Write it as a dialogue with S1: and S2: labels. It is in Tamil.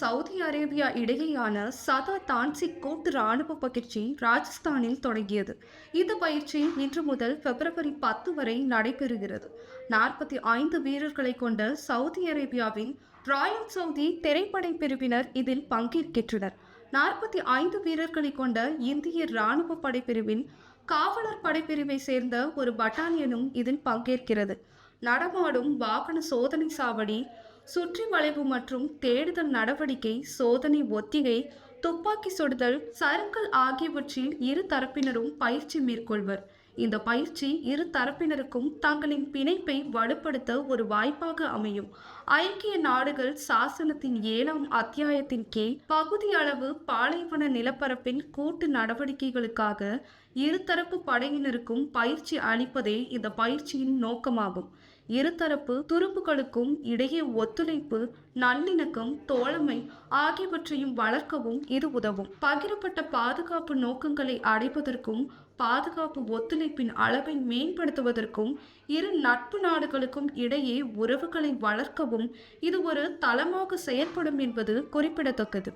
S1: சவுதி அரேபியா இடையேயான சதா தான்சிக் கூட்டு ராணுவ பயிற்சி ராஜஸ்தானில் தொடங்கியது. இந்த பயிற்சி இன்று முதல் பிப்ரவரி பத்து வரை நடைபெறுகிறது. நாற்பத்தி ஐந்து வீரர்களை கொண்ட சவுதி அரேபியாவின் ராயல் சவுதி திரைப்படை பிரிவினர் இதில் பங்கேற்கின்றனர். நாற்பத்தி ஐந்து வீரர்களை கொண்ட இந்திய ராணுவ படைப்பிரிவின் காவலர் படைப்பிரிவை சேர்ந்த ஒரு பட்டாலியனும் இதில் பங்கேற்கிறது. நடமாடும் வாகன சோதனை சாவடி சுற்றி வளைவு மற்றும் தேடுதல் நடவடிக்கை சோதனை ஒத்திகை துப்பாக்கி சுடுதல் சரங்கள் ஆகியவற்றில் இரு தரப்பினரும் பயிற்சி மேற்கொள்வர். இந்த பயிற்சி இரு தரப்பினருக்கும் தங்களின் பிணைப்பை வலுப்படுத்த ஒரு வாய்ப்பாக அமையும். ஐக்கிய நாடுகள் சாசனத்தின் ஏழாம் அத்தியாயத்தின் கீழ் பகுதி அளவு பாலைவன நிலப்பரப்பின் கூட்டு நடவடிக்கைகளுக்காக இருதரப்பு படையினருக்கும் பயிற்சி அளிப்பதே இந்த பயிற்சியின் நோக்கமாகும். இருதரப்பு துரும்புகளுக்கும் இடையே ஒத்துழைப்பு நல்லிணக்கம் தோழமை ஆகியவற்றையும் வளர்க்கவும் இது உதவும். பகிரப்பட்ட பாதுகாப்பு நோக்கங்களை அடைவதற்கும் பாதுகாப்பு ஒத்துழைப்பின் அளவை மேம்படுத்துவதற்கும் இரு நட்பு நாடுகளுக்கும் இடையே உறவுகளை வளர்க்கவும் இது ஒரு தளமாக செயல்படும் என்பது குறிப்பிடத்தக்கது.